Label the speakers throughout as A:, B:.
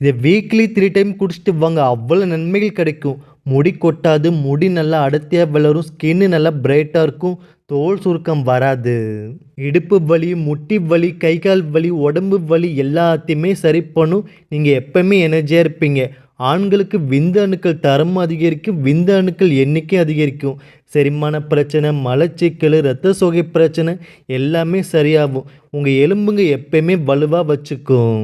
A: இதை weekly three time குடிச்சிட்டு வாங்க. அவ்வளோ நன்மைகள் கிடைக்கும். முடி கொட்டாது முடி நல்லா அடர்த்தியாக வளரும் ஸ்கின்னு நல்லா பிரைட்டாக இருக்கும் தோல் சுருக்கம் வராது. இடுப்பு வலி முட்டி வலி கை கால் வலி உடம்பு வலி எல்லாத்தையுமே சரி பண்ணும். நீங்கள் எப்பவுமே எனர்ஜியாக இருப்பீங்க. ஆண்களுக்கு விந்து அணுக்கள் தரம் அதிகரிக்கும் விந்து அணுக்கள் எண்ணிக்கை அதிகரிக்கும். செரிமான பிரச்சனை மலச்சிக்கல் இரத்த சோகை பிரச்சனை எல்லாமே சரியாகும். உங்கள் எலும்புங்க எப்பயுமே வலுவாக வச்சுக்கும்.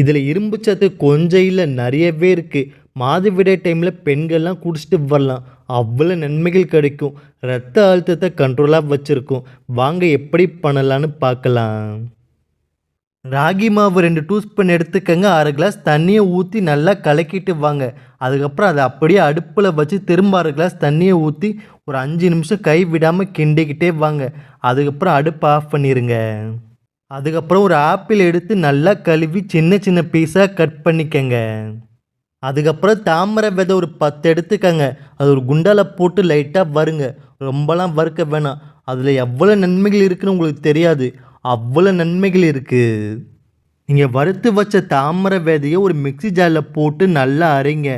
A: இதில் இரும்பு சத்து கொஞ்சம் இல்லை நிறையவே இருக்குது மாதவிடாய் டைமில் பெண்கள்லாம் குடிச்சிட்டு வரலாம். அவ்வளோ நன்மைகள் கிடைக்கும். ரத்த அழுத்தத்தை கண்ட்ரோலாக வச்சுருக்கும். வாங்க எப்படி பண்ணலான்னு பார்க்கலாம். ராகி மாவு ரெண்டு டூஸ்பூன் எடுத்துக்கங்க. அரை கிளாஸ் தண்ணியை ஊற்றி நல்லா கலக்கிட்டு வாங்க. அதுக்கப்புறம் அதை அப்படியே அடுப்பில் வச்சு திரும்ப அரை கிளாஸ் தண்ணியை ஊற்றி ஒரு அஞ்சு நிமிஷம் கை விடாமல் கிண்டிக்கிட்டே வாங்க. அதுக்கப்புறம் அடுப்பு ஆஃப் பண்ணிடுங்க அதுக்கப்புறம் ஒரு ஆப்பிள் எடுத்து நல்லா கழுவி சின்ன சின்ன பீஸாக கட் பண்ணிக்கங்க. அதுக்கப்புறம் தாமரை விதை ஒரு பத்து எடுத்துக்கங்க. அது ஒரு குண்டால போட்டு லைட்டாக வருங்க ரொம்பலாம் வறுக்க வேணாம். அதில் எவ்வளோ நன்மைகள் இருக்குன்னு உங்களுக்கு தெரியாது. அவ்வளோ நன்மைகள் இருக்குது நீங்கள் வறுத்து வச்ச தாமரை விதையை ஒரு மிக்ஸி ஜாரில் போட்டு நல்லா அரைங்க.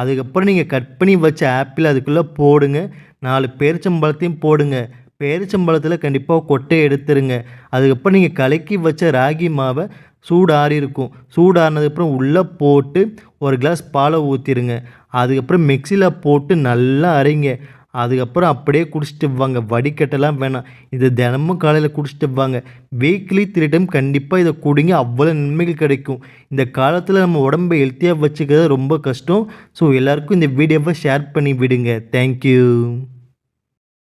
A: அதுக்கப்புறம் நீங்கள் கட் பண்ணி வச்ச ஆப்பிள் அதுக்குள்ளே போடுங்க. நாலு பேரிச்சம்பழத்தையும் போடுங்க. பேரிச்சம்பழத்தில் கண்டிப்பாக கொட்டையை எடுத்துருங்க. அதுக்கப்புறம் நீங்கள் கலக்கி வச்ச ராகி மாவை சூடாறி இருக்கும் சூடாறினதுக்கப்புறம் உள்ளே போட்டு ஒரு கிளாஸ் பாலை ஊற்றிடுங்க அதுக்கப்புறம் மிக்சியில் போட்டு நல்லா அரைங்க. அதுக்கப்புறம் அப்படியே குடிச்சிட்டு வாங்க. வடிகட்டெல்லாம் வேணாம். இது தினமும் காலையில் குடிச்சிட்டு வாங்க. வீக்லி த்ரீ டைம் கண்டிப்பாக இதை குடிங்க. அவ்வளோ நன்மைகள் கிடைக்கும். இந்த காலத்தில் நம்ம உடம்பை ஹெல்த்தியாக வச்சுக்கிறது ரொம்ப கஷ்டம். ஸோ எல்லாருக்கும் இந்த வீடியோவை ஷேர் பண்ணி விடுங்க. தேங்க்யூ